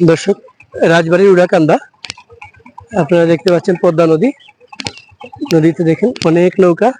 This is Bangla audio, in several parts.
দর্শক, রাজবাড়ির উড়াকান্দা। আপনারা দেখতে পাচ্ছেন পদ্মা নদী। নদীতে দেখেন অনেক নৌকা।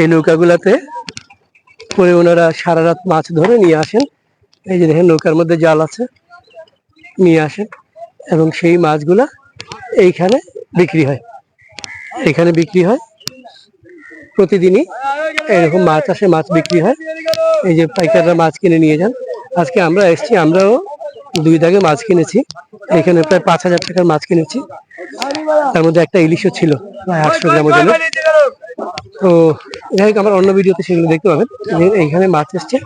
এই নৌকাগুলাতে করে ওনারা সারা রাত মাছ ধরে নিয়ে আসেন। এই যে দেখেন নৌকার মধ্যে জাল আছে, নিয়ে আসেন এবং সেই মাছগুলা এইখানে বিক্রি হয়। এখানে বিক্রি হয়। প্রতিদিনই এরকম মাছ আসে, মাছ বিক্রি হয়। এই যে পাইকাররা মাছ কিনে নিয়ে যান। আজকে আমরা এসেছি, আমরাও দুই দাগে মাছ কিনেছি। এখানে প্রায় পাঁচ হাজার টাকার মাছ কিনেছি। তার মধ্যে একটা ইলিশও ছিল প্রায় আটশো গ্রাম ওজন তো যাই হোক আমার অন্য ভিডিওতে সেগুলো দেখতে পাবেন। এখানে এইখানে মাছ এসছে।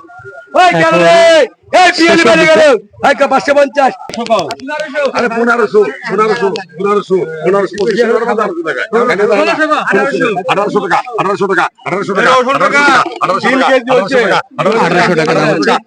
এখন পাঁচশো পঞ্চাশ আরে পনেরোশো পনেরোশো পনেরোশো পনেরোশো আঠারোশো টাকা আঠারোশো টাকা আঠারোশো টাকা আঠারোশো টাকা আঠারোশো টাকা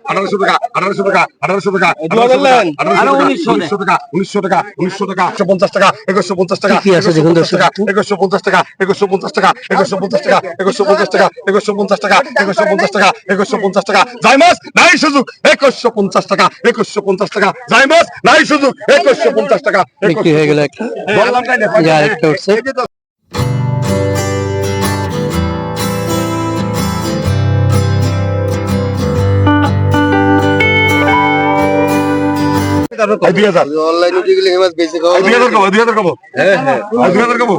আঠারোশো টাকা আঠারোশো টাকা আঠারোশো টাকা আঠারোশো টাকা উনিশশো টাকা উনিশশো টাকা উনিশশো টাকা একশো পঞ্চাশ টাকা একুশশো পঞ্চাশ টাকা কি আছে দেখুন দর্শক একটু। একুশশো পঞ্চাশ টাকা একুশশো পঞ্চাশ টাকা একুশশো পঞ্চাশ টাকা একুশশো পঞ্চাশ টাকা একুশশো পঞ্চাশ টাকা একুশশো পঞ্চাশ টাকা একুশশো পঞ্চাশ টাকা যাই মাস নাই সুযোগ একুশশো পঞ্চাশ টাকা একুশশো পঞ্চাশ টাকা। যাই মাস নাই সুযোগ একুশশো পঞ্চাশ টাকা হয়ে গেল একটা এই যে আরেকটা উঠছে এই দুই হাজার অনলাইনে দিয়ে গেলে হেমাজ বেশি এই দুই হাজার কব দুই হাজার কব হ্যাঁ হ্যাঁ দুই হাজার কব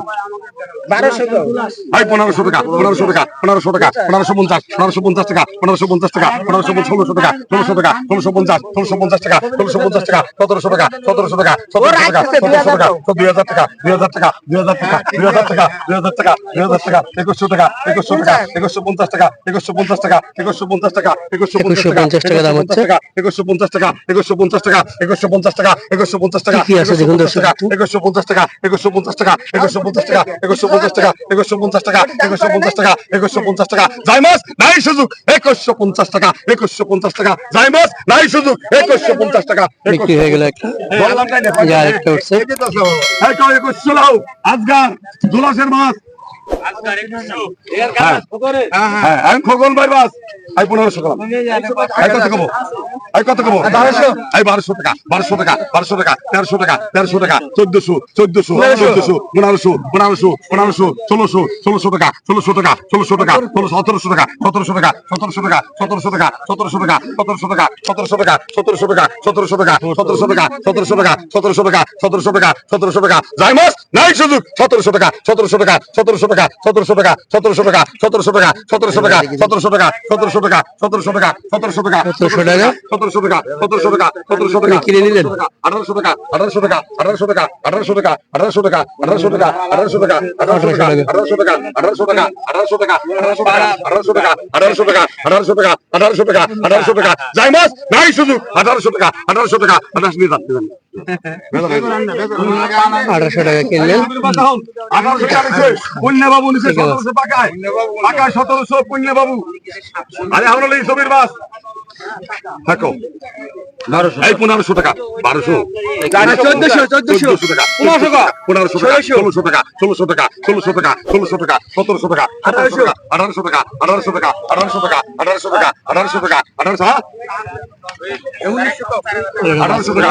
ভাই পনেরোশো টাকা পনেরোশো টাকা পনেরোশো টাকা পনেরোশো পঞ্চাশ পনেরোশো পঞ্চাশ টাকা পনেরোশো পঞ্চাশ টাকা পনেরোশো ষোলোশো টাকা ষোলোশো টাকা ষোলোশো পঞ্চাশ ষোলোশো পঞ্চাশ টাকা ষোলোশো পঞ্চাশ টাকা সতেরোশো টাকা সতেরোশো টাকা সতেরোশো টাকা সতেরোশো টাকা দুই হাজার টাকা দুই হাজার টাকা দুই হাজার টাকা দুই হাজার টাকা দুই হাজার টাকা দুই হাজার টাকা একুশশো টাকা একুশশো টাকা একুশশো পঞ্চাশ টাকা একুশশো পঞ্চাশ টাকা একুশশো পঞ্চাশ টাকা একুশশো পঞ্চাশ টাকা 150 টাকা দাম একুশশো পঞ্চাশ টাকা একুশশো পঞ্চাশ টাকা একুশশো পঞ্চাশ টাকা একুশশো পঞ্চাশ টাকা কি আছে দেখুন দর্শক। একুশশো পঞ্চাশ টাকা একুশশো পঞ্চাশ টাকা একুশশো পঞ্চাশ টাকা একুশশো পঞ্চাশ টাকা একুশশো পঞ্চাশ টাকা একুশশো পঞ্চাশ টাকা একুশশো পঞ্চাশ টাকা যাই মাস নাই সুযোগ একুশশো পঞ্চাশ টাকা একুশশো পঞ্চাশ টাকা যাই মাস নাই সুযোগ একুশশো পঞ্চাশ টাকা বিক্রি হয়ে গেল একটা আজগার দুলাসের মাছ হ্যাঁ আমি খোকন ভাই বাস পনেরোশো কত কত আই বারোশো টাকা বারোশো টাকা বারোশো টাকা তেরোশো টাকা তেরোশো টাকা চোদ্দশো চোদ্দশো চোদ্দশো পনেরোশো পনেরোশো পনেরোশো ষোলোশো ষোলোশো টাকা ষোলোশো টাকা ষোলোশো টাকা ষোলোশো সতেরোশো টাকা সতেরোশো টাকা সতেরোশো টাকা সতেরোশো টাকা সতেরোশো টাকা সতেরোশো টাকা সতেরোশো টাকা সতেরোশো টাকা সতেরোশো টাকা সতেরোশো টাকা সতেরোশো টাকা সতেরোশো টাকা সতেরোশো টাকা সতেরোশো টাকা নাই সুযোগ সতেরোশো টাকা সতেরোশো টাকা সতেরোশো টাকা সতেরোশো টাকা সতেরোশো টাকা সতেরোশো টাকা সতেরোশো টাকা সতেরোশো টাকা সতেরোশো টাকা সতেরোশো টাকা সতেরোশো টাকা 1700 টাকা? সতেরোশো টাকা সতেরোশো টাকা সতেরোশো টাকা কিনে নিলেন? আঠারোশো টাকা আঠারোশো টাকা আঠারোশো টাকা আঠারোশো টাকা আঠারোশো টাকা আঠারোশো টাকা আঠারোশো টাকা আঠারোশো টাকা আঠারোশো টাকা আঠারোশো টাকা আঠারোশো টাকা আঠারোশো টাকা আঠারোশো টাকা আঠারোশো টাকা আঠারোশো টাকা আঠারোশো টাকা যাই মাস নাই শুধু আঠারোশো টাকা আঠারোশো টাকা আঠারোশো যান আঠারোশো টাকা কিনলেন বাবু সতেরোশো পুণ্য বাবু আরে আমরা ছবির বাস থাকো এই পনেরোশো টাকা বারোশো চোদ্দশো, চোদ্দশো। টাকা পনেরোশো টাকা পনেরোশো টাকা ষোলোশো টাকা ষোলোশো টাকা ষোলোশো টাকা ষোলোশো টাকা সতেরোশো টাকা আঠারোশো টাকা আঠারোশো টাকা আঠারোশো টাকা আঠারোশো টাকা আঠারোশো টাকা আঠারোশো টাকা আঠারোশো হ্যাঁ আঠারোশো টাকা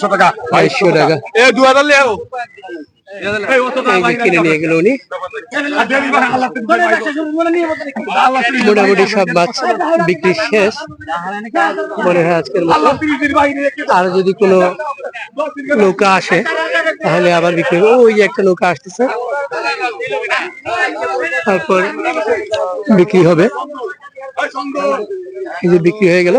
টাকা। এ দু হাজার লিয়াও এই যে কিনে নিয়ে গেল উনি। মোটামুটি সব মাছ বিক্রি শেষ। মনে হয় আজকের মতো। আর যদি কোনো নৌকা আসে তাহলে আবার বিক্রি হবে ওই যে একটা নৌকা আসতেছে। তারপর বিক্রি হবে। এই যে বিক্রি হয়ে গেল।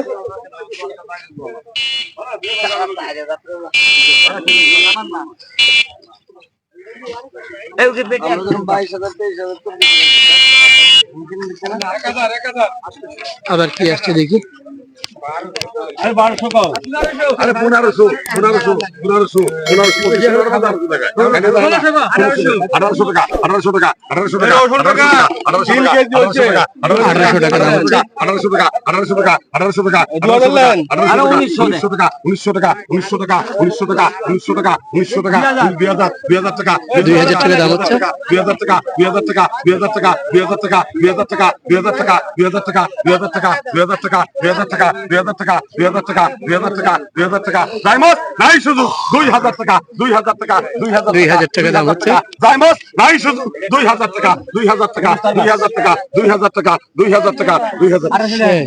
আবার কি আসছে দেখি আরে পনেরোশো পনেরোশো পনেরোশো পনেরোশো আঠারোশো টাকা আঠারোশো টাকা আঠারোশো টাকা আঠারোশো টাকা আঠারোশো টাকা আঠারোশো টাকা আঠারোশো টাকা আঠারোশো টাকা আঠারোশো টাকা উনিশশো টাকা উনিশশো টাকা উনিশশো টাকা উনিশশো টাকা উনিশশো টাকা দুই হাজার দুই হাজার টাকা দুই হাজার টাকা দাম হচ্ছে। দুই হাজার টাকা দুই হাজার টাকা দুই হাজার টাকা দুই হাজার টাকা দুই হাজার টাকা দুই হাজার টাকা দুই হাজার টাকা দুই হাজার টাকা দুই হাজার টাকা দুই হাজার টাকা দুই হাজার টাকা দুই হাজার টাকা দুই হাজার টাকা দুই হাজার টাকা জাইমস নাই শুধু দুই হাজার টাকা দুই হাজার টাকা দুই হাজার দুই হাজার টাকা দাম হচ্ছে। জাইমস নাই শুধু দুই হাজার টাকা দুই হাজার টাকা দুই হাজার টাকা দুই হাজার টাকা দুই হাজার টাকা দুই হাজার এই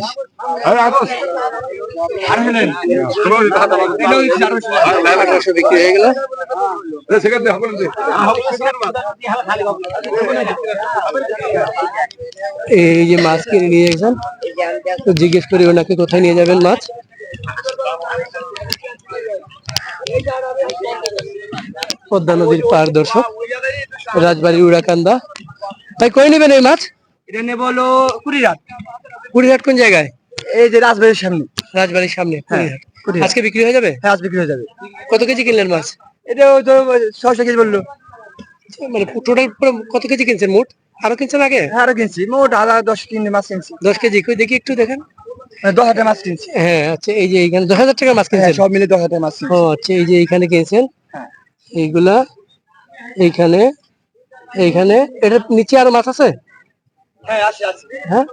বিক্রি হয়ে গেল হবে এই যে মাছ কিনে নিয়ে গেছেন তো জিজ্ঞেস করি ওনাকে কোথায় নিয়ে যাবেন মাছ? পদ্মা নদীর পার দর্শক রাজবাড়ির উড়াকান্দা। তাই কই নেবেন এই মাছ? এটা নেব হলো কুড়িরাট কুড়িহাট কোন জায়গায়? এই যে রাজবাড়ির সামনে। রাজবাড়ির সামনে কুড়িহাট। আজকে বিক্রি হয়ে যাবে? হ্যাঁ আজ বিক্রি হয়ে যাবে। কত কেজি কিনলেন মাছ? এটা ওই তো ছয়শো কেজি বলল। মানে টোটাল কত কেজি কিনছেন মোট? আরও কিনছেন আগে? হ্যাঁ আরও কিনছি। মোট আধা দশ কিনে মাছ কিনছি। দশ কেজি। কই দেখি একটু দেখেন। দশ হাজার মাছ কিনছি। হ্যাঁ আচ্ছা এই যে এইখানে দশ হাজার টাকা মাছ হ্যাঁ কিনছেন? সব মিলে দশ হাজার মাছ ও আচ্ছা এই যে এইখানে কিনছেন? হ্যাঁ। এইগুলা এইখানে এইখানে এটার নিচে আরও মাছ আছে? হ্যাঁ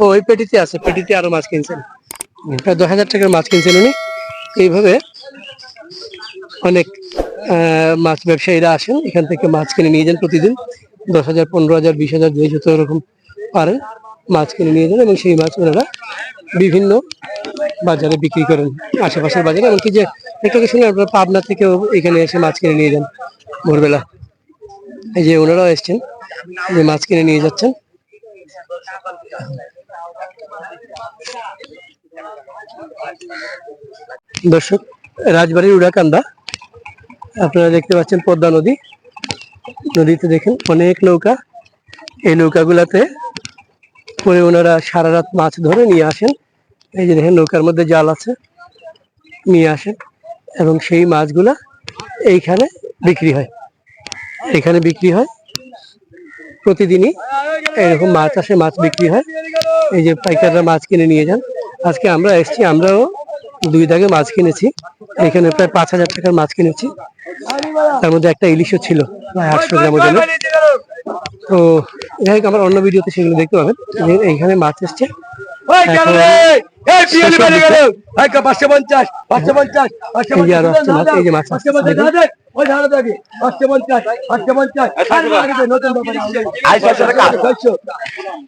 ও ওই পেটিতে আছে পেটিতে আরও মাছ কিনছেন। প্রায় দশ হাজার টাকার মাছ কিনছেন উনি। এইভাবে অনেক মাছ ব্যবসায়ীরা আসেন এখান থেকে মাছ কিনে নিয়ে যান প্রতিদিন। দশ হাজার পনেরো হাজার বিশ হাজার যে যত রকম পারেন মাছ কিনে নিয়ে যান এবং সেই মাছ ওনারা বিভিন্ন বাজারে বিক্রি করেন, আশেপাশের বাজারে। এমনকি যে একটু শুনে আপনারা পাবনা থেকেও এখানে এসে মাছ কিনে নিয়ে যান ভোরবেলা। এই যে ওনারাও এসছেন, যে মাছ কিনে নিয়ে যাচ্ছেন। দর্শক, রাজবাড়ির উড়াকান্দা, আপনারা দেখতে পাচ্ছেন পদ্মা নদী। নদীতে দেখেন অনেক নৌকা। এই নৌকাগুলাতে করে ওনারা সারা রাত মাছ ধরে নিয়ে আসেন। এই যে দেখেন নৌকার মধ্যে জাল আছে, নিয়ে আসেন এবং সেই মাছগুলা এইখানে বিক্রি হয়। এখানে বিক্রি হয়। প্রতিদিনই এরকম মাছ আসে, মাছ বিক্রি হয়। এই যে পাইকাররা মাছ কিনে নিয়ে যান। আজকে আমরা এসছি, আমরাও দুই দাগে মাছ কিনেছি। এখানে প্রায় পাঁচ হাজার টাকার মাছ কিনেছি। তার মধ্যে একটা ইলিশও ছিল প্রায় আটশো গ্রাম ওজনের তো যাই হোক আমার অন্য ভিডিওতে সেগুলো দেখতে পাবেন। এইখানে মাছ এসছে। এই যে আসছে মাছ, এই যে মাছ আসছে, দেখুন। ওই ধারা থাকে পাঁচশো পঞ্চাশ পাঁচশো পঞ্চাশ। নতুন ছয়শো টাকা।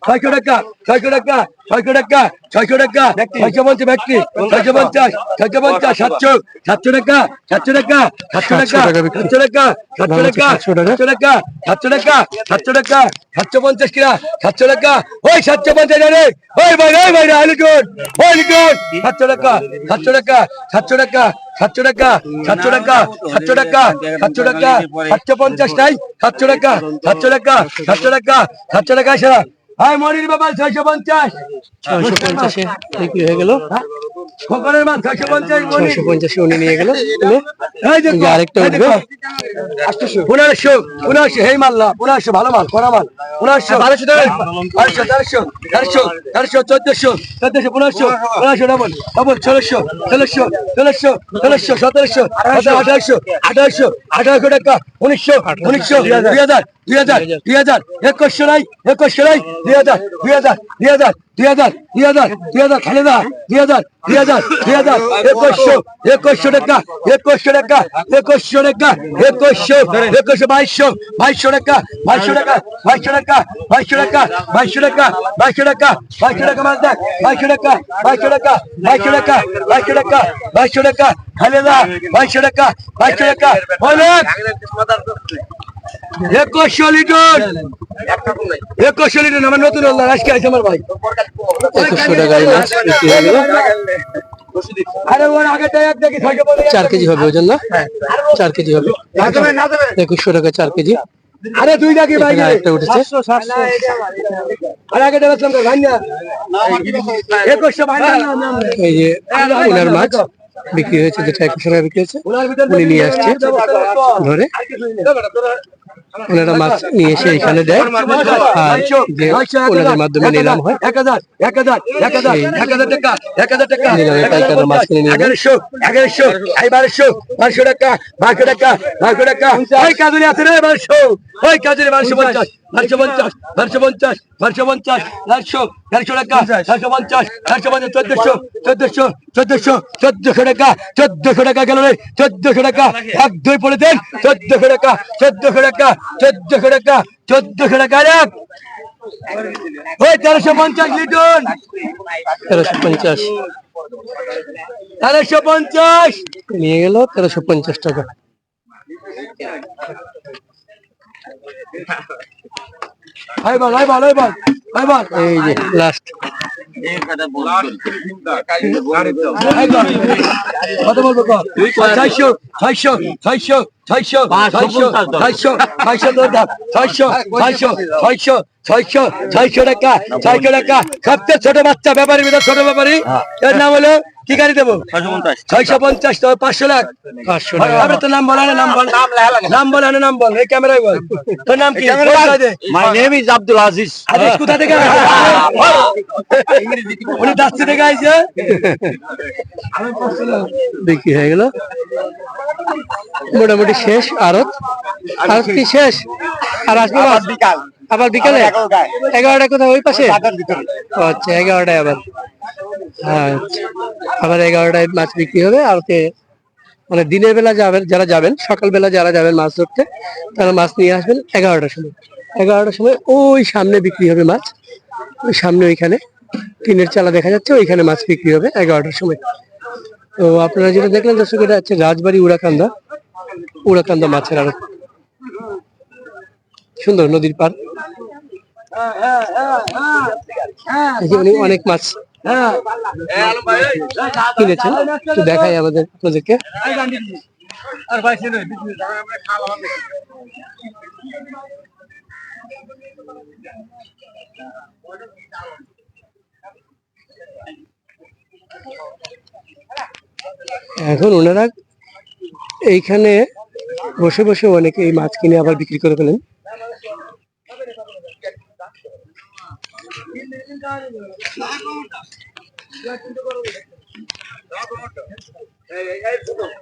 ছয়শো। টাকা ছয়শো টাকা ছয়শো টাকা ছয়শো টাকা। ছয়শো পঞ্চাশ ব্যক্তি। ছয়শো পঞ্চাশ ছয়শো পঞ্চাশ সাতশো। সাতশো টাকা সাতশো টাকা সাতশো টাকা 700 টাকা বিক্রি। সাতশো টাকা সাতশো টাকা সাতশো টাকা। সাতশো টাকা সাতশো টাকা সাতশো পঞ্চাশ কিনা সাতশো টাকা। ওই সাতশো পঞ্চাশ রে। ওই ভাই ওই ভাই আলু ওই জোট সাতশো টাকা সাতশো টাকা সাতশো টাকা সাতশো টাকা সাতশো টাকা সাতশো টাকা সাতশো টাকা সাতশো পঞ্চাশ নাই সাতশো টাকা সাতশো টাকা সাতশো টাকা সাতশো টাকা সেরা হাই মনির বাবা ছয়শো পঞ্চাশ। ছয়শো পঞ্চাশে? বিক্রি হয়ে গেল? খোকনের মাছ ছয়শো পঞ্চাশ ছয়শো পঞ্চাশে উনি নিয়ে গেল এই দেখো, এই যে আরেকটা উঠবে। পনেরোশো পনেরোশো হেই মাল্লা পনেরোশো ভালো মাল করা মাল। পনেরোশো বারোশো বারোশো তেরোশো তেরোশো তেরোশো চোদ্দশো চোদ্দশো পনেরোশো পনেরোশো ডবল ডবল ষোলোশো ষোলোশো ষোলোশো ষোলোশো সতেরোশো সতেরো আঠারোশো আঠারোশো আঠারোশো টাকা উনিশশো উনিশশো দুই হাজার। দুই হাজার দুই হাজার একুশশো নাই একুশশো নাই দুই হাজার দুই হাজার দুই হাজার দুই হাজার দুই হাজার দুই হাজার খালেদা দুই হাজার দুই হাজার দুই হাজার একুশশো একুশশো টাকা একুশশো টাকা একুশশো টাকা একুশশো একুশশো বাইশশো বাইশশো টাকা বাইশশো টাকা বাইশশো টাকা বাইশশো টাকা বাইশশো টাকা বাইশশো টাকা বাইশশো টাকা মাছ দেখ বাইশশো টাকা বাইশশো টাকা বাইশশো টাকা বাইশশো টাকা বাইশশো টাকা খালেদা বাইশশো টাকা বাইশশো টাকা অনেক লিটার আমার নতুন আল্লাহ আজকে আছে আমার ভাই। চার কেজি হবে ওজন না চার কেজি হবে। একুশশো টাকা চার কেজি। আরে দুই নাকি ভাই। আরেকটা উঠেছে। আরে আগে দেখলাম তো ভাই না একুশশো ভাই না এই যে ওনার মাছ বিক্রি হয়েছে যেটা একুশশো টাকা বিক্রি হয়েছে। উনি নিয়ে আসছে ধরে। ওনারা মাছ নিয়ে এসে এখানে দেয়। আর যে ওনাদের মাধ্যমে নিলাম হয়। এক হাজার এক হাজার এক হাজার এক হাজার টাকা এক হাজার টাকা নিলামে পাইকাররা মাছ কিনে নিয়ে এগারোশো এগারোশো এই বারোশো বারোশো টাকা বারোশো টাকা বারোশো টাকা। ওই কাজুরি আছে রে বারোশো ওই কাজুরি বারোশো পঞ্চাশ। বারোশো পঞ্চাশ বারোশো পঞ্চাশ বারোশো পঞ্চাশ চারশো চারশো টাকা চারশো পঞ্চাশ চারশো পঞ্চাশ চোদ্দশো চোদ্দশো চোদ্দশো চোদ্দশো টাকা চোদ্দশো টাকা গেল রে চোদ্দশো টাকা। এক দুই পড়ে দেন চোদ্দশো টাকা চোদ্দশো টাকা চোদ্দশো টাকা চোদ্দশো টাকা এক ওই তেরোশো পঞ্চাশ লিটন। তেরোশো পঞ্চাশ। তেরোশো পঞ্চাশ। নিয়ে গেল তেরোশো পঞ্চাশ টাকা। ভাই বল ভাই বল ভাই বল ভাই বল এই যে লাস্ট কত বলব ছয়শো ছয়শো ছয়শো ছয়শো ছয়শো ছয়শো ছয়শো তোর দাম। ছয়শো ছয়শো ছয়শো ছয়শো ছয়শো টাকা ছয়শো টাকা। সবচেয়ে ছোট বাচ্চা ব্যাপারী ছোট ব্যাপারী। এর নাম হলো কি গাড়ি দেবো? ছয়শো পঞ্চাশ। তো পাঁচশো লাখ। পাঁচশো আবার তো নাম বলা নাম বল নাম বল নাম বল এই ক্যামেরায় বল। তোর নাম কি। My name is Abdul Aziz. আরে কোথা থেকে উনি দাচ্ছি থেকে আইছে বিক্রি হয়ে গেল। মোটামুটি শেষ আরত। আরত কি শেষ? আর আসবে বিকাল। আবার বিকালে? এগারোটায়। এগারোটা কোথায়? ওই পাশে? আচ্ছা এগারোটায় আবার। আবার এগারোটায় মাছ বিক্রি হবে। আর কে মানে দিনের বেলা যাবেন যারা যাবেন সকালবেলা যারা যাবেন মাছ ধরতে তারা মাছ নিয়ে আসবেন এগারোটার সময়। এগারোটার সময় ওই সামনে বিক্রি হবে মাছ। ওই সামনে ওইখানে টিনের চালা দেখা যাচ্ছে ওইখানে মাছ বিক্রি হবে এগারোটার সময়। তো আপনারা যেটা দেখলেন দর্শক এটা হচ্ছে রাজবাড়ি উড়াকান্দা। উড়াকান্দা মাছের আড়ত। সুন্দর নদীর পার এই যে উনি অনেক মাছ কিনেছেন একটু দেখাই আমাদের আপনাদেরকে। এখন ওনারা এইখানে বসে বসে অনেকে এই মাছ কিনে আবার বিক্রি করে ফেলেন।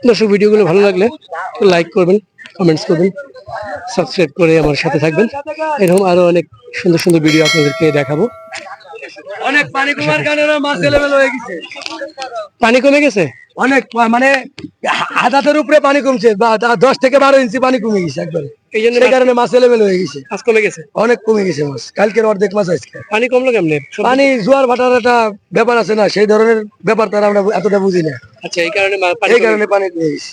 দর্শক ভিডিওগুলো ভালো লাগলে লাইক করবেন কমেন্টস করবেন সাবস্ক্রাইব করে আমার সাথে থাকবেন। এরকম আরও অনেক সুন্দর সুন্দর ভিডিও আপনাদেরকে দেখাবো। অনেক পানি কমার কারণে মাছ এলেবেল হয়ে গেছে। পানি কমে গেছে? অনেক মানে হাতাতের উপরে পানি কমছে বা দশ থেকে বারো ইঞ্চি পানি কমে গেছে একবারে। এই জন্য সেই কারণে মাছ এলেবেল হয়ে গেছে। মাছ কমে গেছে? অনেক কমে গেছে মাছ। কালকের অর্ধেক মাছ আজকে। পানি কমলো কেমনে? পানি জোয়ার ভাটার একটা ব্যাপার আছে না সেই ধরনের ব্যাপার তারা আমরা এতটা বুঝি না। আচ্ছা এই কারণে এই কারণে পানি কমে গেছে।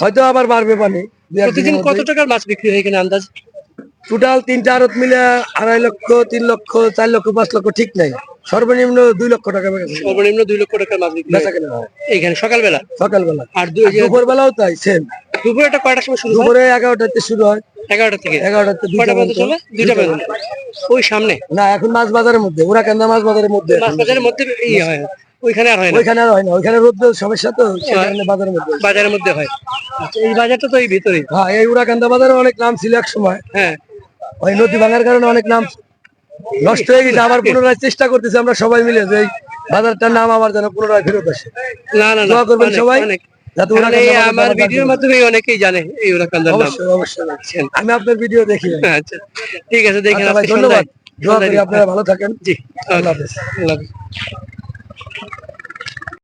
হয়তো আবার বাড়বে পানি প্রতিদিন কত টাকার মাছ বিক্রি হয় এখানে আন্দাজ? টোটাল তিনটা আড়ত মিলে আড়াই লক্ষ তিন লক্ষ চার লক্ষ পাঁচ লক্ষ ঠিক নাই। সর্বনিম্ন দুই লক্ষ টাকা সর্বনিম্ন দুই লক্ষ টাকার মাছ হয়। কেনা হয়। এইখানে সকালবেলা? সকালবেলা। আর দুপুর বেলাও তাই সেম দুপুরটা কয়টার সময় শুরু দুপুরে এগারোটাতে শুরু হয়। এগারোটা থেকে? এগারোটাতে দুইটা পর্যন্ত চলে? দুইটা পর্যন্ত। ওই সামনে? না এখন মাছ বাজারের মধ্যে। ওরা কেন্দা মাছ বাজারের মধ্যে? মাছ বাজারের মধ্যে ইয়ে হয়। ওইখানে আর হয় না? ওইখানে আর হয় না। ওইখানে রোদ সমস্যা তো কারণে বাজারের মধ্যে। বাজারের মধ্যে হয়। আচ্ছা এই বাজারটা তো এই ভিতরেই। হ্যাঁ এই উড়াকান্দা বাজারে অনেক নাম ছিল এক সময়। হ্যাঁ। ওই নদী ভাঙার কারণে অনেক নাম নষ্ট হয়ে গেছে আবার পুনরায় চেষ্টা করতেছি আমরা সবাই মিলে যে বাজারটার নাম আবার যেন পুনরায় ফেরত আসে। না না দোয়া করবেন সবাই উড়াকান্দা আমার ভিডিওর মাধ্যমে অনেকেই জানে এই নাম। আমি আপনার ভিডিও দেখি আচ্ছা ঠিক আছে দেখেন আচ্ছা ধন্যবাদ। আপনারা ভালো থাকেন। জি আল্লাহ আল্লাহ হাফেজ হাফেজ।